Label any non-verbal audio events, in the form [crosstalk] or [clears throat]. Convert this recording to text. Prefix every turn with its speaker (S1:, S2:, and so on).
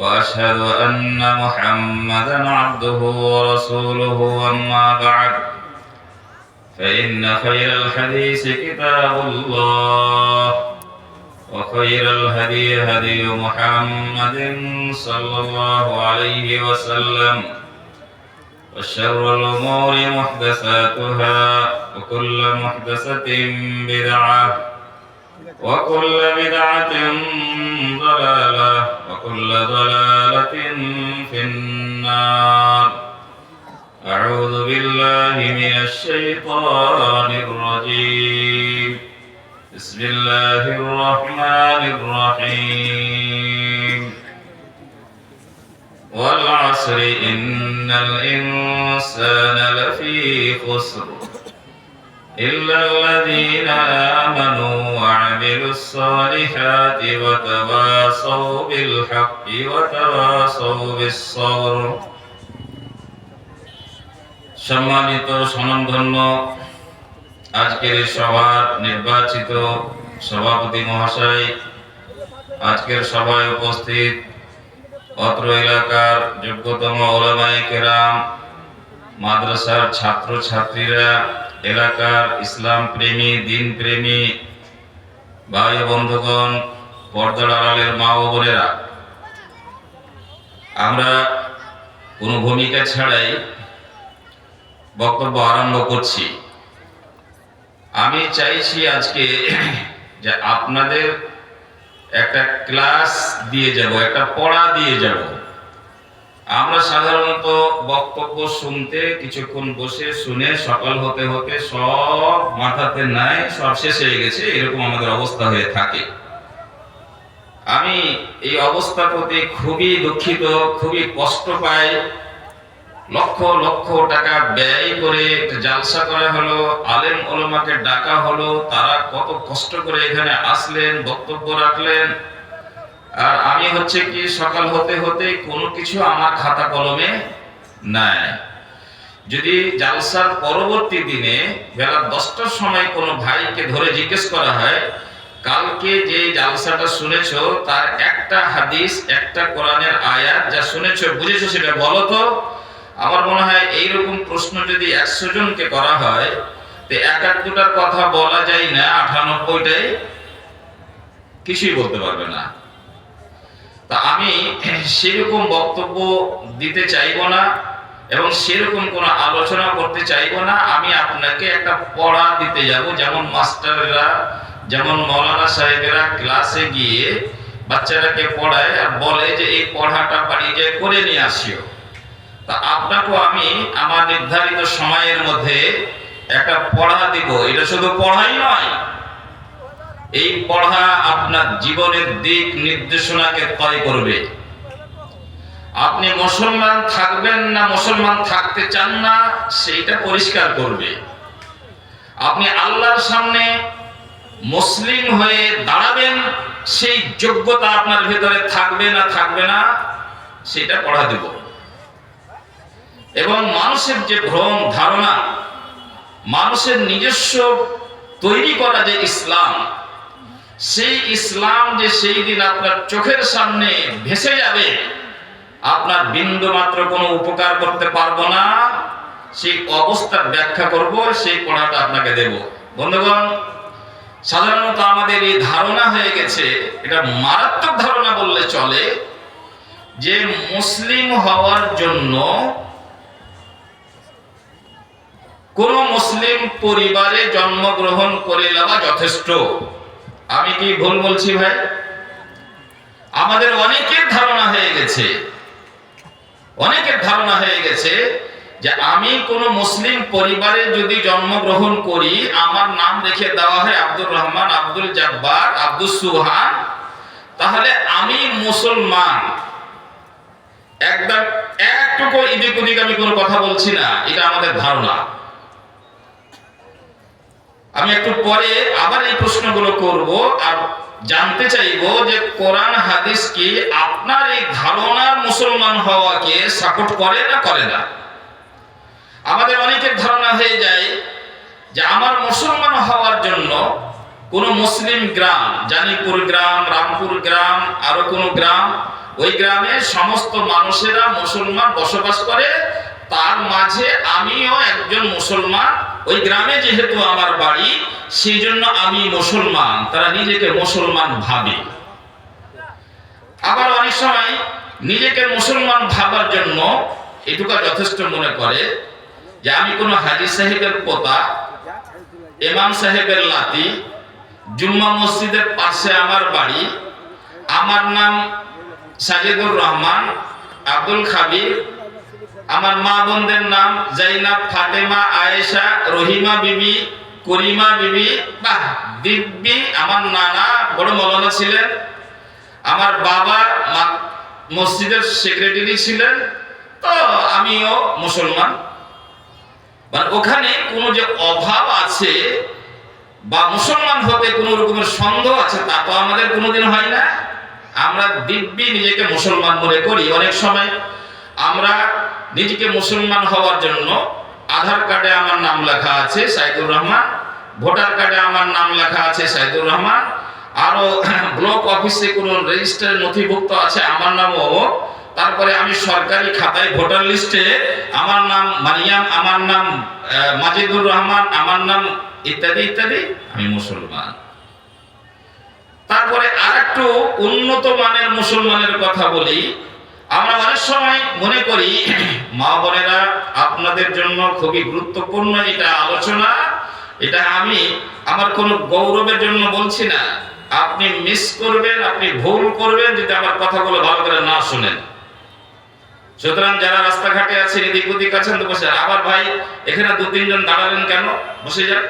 S1: وأشهد أن محمدا عبده ورسوله أما بعد فإن خير الحديث كتاب الله وخير الهدي هدي محمد صلى الله عليه وسلم وشر الأمور محدثاتها وكل محدثة بدعة وكل بدعة ضلالة وكل ضلالة في النار. أعوذ بالله من الشيطان الرجيم. بسم الله الرحمن الرحيم. والعصر إن الإنسان لفي خسر إلا الذين الصالحات وتواصوا بالحق وتواصوا بالصبر সম্মানিত সনমধন্য আজকের এই সভার নির্বাচিত সভাপতি মহাশয় আজকের সভায় উপস্থিত অত্র এলাকার যোগ্যতম ওলামায়ে কেরাম মাদ্রাসার ছাত্র ছাত্রীরা এলাকার ইসলাম প্রেমী দিন প্রেমী ভাই বন্ধুগণ, পর্দার আড়ালের মা ও বোনেরা, আমরা কোনো ভূমিকা ছাড়াই বক্তব্য আরম্ভ করছি। আমি চাইছি আজকে [clears throat] যে আপনাদের একটা ক্লাস দিয়ে যাব, একটা পড়া দিয়ে যাব। আমরা সাধারণত বক্তব্য শুনতে কিছুক্ষণ বসে শুনে সকাল হতে হতে সব মাথাতে নাই, সব শেষ হয়ে গেছে, এরকম আমাদের অবস্থা হয়ে থাকে। আমি এই অবস্থার প্রতি খুবই দুঃখিত, খুবই কষ্ট পাই। লক্ষ লক্ষ টাকা ব্যয় করে জালসা করা হলো, আলেম ওলমাকে ডাকা হলো, তারা কত কষ্ট করে এখানে আসলেন, বক্তব্য রাখলেন। আর আমি হচ্ছে কি সকাল হতে হতে কোনো কিছু আমার খাতা কলমে নাই। যদি জালসার পরবর্তী দিনে বেলা দশটার সময় কোনো ভাইকে ধরে জিজ্ঞেস করা হয়, কালকে যে জালসাটা শুনেছ, তার একটা হাদিস, একটা কোরআনের আয়াত যা শুনেছ, বুঝেছ সেটা বলো তো? আমার মনে হয় এইরকম প্রশ্ন যদি একশো জনকে করা হয়, তো এক এক দুটার কথা বলা যায় না, আটানব্বইটাই কিছুই বলতে পারবে না। তা আমি সেরকম বক্তব্য দিতে চাইব না এবং সেরকম কোনো আলোচনা করতে চাইব না। আমি আপনাকে একটা পড়া দিতে যাব, যেমন মাস্টাররা, যেমন মৌলানা সাহেবেরা ক্লাসে গিয়ে বাচ্চাটাকে পড়ায় আর বলে যে, এই পড়াটা বাড়ি যায় করে নিয়ে আসিও। তা আপনাকেও আমি আমার নির্ধারিত সময়ের মধ্যে একটা পড়া দিব। এটা শুধু পড়াই নয় এই পড়া আপনার জীবনের দিক নির্দেশনাকে তয় করবে। আপনি মুসলমান থাকবেন না, মুসলমান থাকতে চান না, সেইটা পরিষ্কার করবে। আপনি আল্লাহর সামনে মুসলিম হয়ে দাঁড়াবেন, সেই যোগ্যতা আপনার ভেতরে থাকবে না থাকবে না, সেটা পড়া দেব। এবং মানুষের যে ভ্রম ধারণা, মানুষের নিজস্ব তৈরি করা যে ইসলাম সেই ইসলাম যে সেই দিন আপনার চোখের সামনে ভেসে যাবে, আপনার বিন্দু মাত্র কোনো উপকার করতে পারব না। সেই অবস্থার ব্যাখ্যা করব, সেই পড়াটা আপনাকে দেব। বন্ধুগণ, সাধারণত আমাদের এই ধারণা হয়ে গেছে, এটা মারাত্মক ধারণা বললে চলে, যে মুসলিম হওয়ার জন্য কোন মুসলিম পরিবারে জন্মগ্রহণ করে নেওয়া যথেষ্ট। আমি কি ভুল বলছি ভাই? আমাদের অনেকের ধারণা হয়ে গেছে, অনেকের ধারণা হয়ে গেছে যে আমি কোন মুসলিম পরিবারে যদি জন্মগ্রহণ করি, আমার নাম রেখে দেওয়া হয় আব্দুর রহমান, আব্দুল জব্বার আব্দুল সুহান তাহলে আমি মুসলমান। একদম একটুকু এদিক ওদিক আমি কোনো কথা বলছি না, এটা আমাদের ধারণা। আমি একটু পরে আবার এই প্রশ্নগুলো করব আর জানতে চাইব যে কোরআন হাদিস কি আপনার এই ধারণার মুসলমান হওয়াকে সাপোর্ট করে না করে না? আমাদের অনেকের ধারণা হয়ে যায় যে আমার মুসলমান হওয়ার জন্য কোন মুসলিম গ্রাম, জানিপুর গ্রাম, রামপুর গ্রাম, আরও কোন গ্রাম ওই গ্রামে সমস্ত মানুষেরা মুসলমান বসবাস করে, তার মাঝে আমিও একজন মুসলমান। ওই গ্রামে যেহেতু আমার বাড়ি সেই জন্য আমি মুসলমান, তারা নিজেকে মুসলমান ভাবে। আবার অনেক সময় নিজেকে মুসলমান ভাবার জন্য এটুকু যথেষ্ট মনে করে যে আমি কোনো হাজি সাহেবের পোতা, ইমাম সাহেবের লাতি, জুম্মা মসজিদের পাশে আমার বাড়ি, আমার নাম সাজিদুর রহমান, আব্দুল খাবির আমার মা বোনদের নাম জাইনাব ফাতেমা, আয়েশা, রহিমা বিবি, করিমা বিবি, বাহ, দিব্যি, আমার নানা বড় মৌলানা ছিলেন। আমার বাবা মসজিদের সেক্রেটারি ছিলেন। তো আমিও মুসলমান। মানে ওখানে কোনো যে অভাব আছে বা মুসলমান হতে কোনো রকমের সন্দেহ আছে, তা তো আমাদের কোনোদিন হয় না। আমরা দিব্যি নিজেকে মুসলমান মনে করি অনেক সময়। আমরা নিজেকে মুসলমান হওয়ার জন্য আধার কার্ডে আমার নাম লেখা আছে সাইদুর রহমান, ভোটার কার্ডে আমার নাম লেখা আছে সাইদুর রহমান, আরও [clears throat] ব্লক অফিসে কোনো রেজিস্টার নথিভুক্ত আছে আমার নাম অমুক তারপরে আমি সরকারি খাতায় ভোটার লিস্টে আমার নাম মারিয়াম আমার নাম মাজিদুর রহমান, আমার নাম ইত্যাদি ইত্যাদি, আমি মুসলমান। একটু উন্নত মানের মুসলমানের কথা বলি, আমরা অনেক সময় মনে করি, মা বোনেরা আপনাদের জন্য খুবই গুরুত্বপূর্ণ এটা আলোচনা। এটা আমি আমার কোনো গৌরবের জন্য বলছি না। আপনি মিস করবেন, আপনি ভুল করবেন যদি আমার কথাগুলো ভালো করে না শুনেন। সুতরাং যারা রাস্তাঘাটে আছেন, এদিক ওদিক আছেন, তো বসে আবার ভাই, এখানে দু তিনজন দাঁড়ালেন কেন? বসে যান।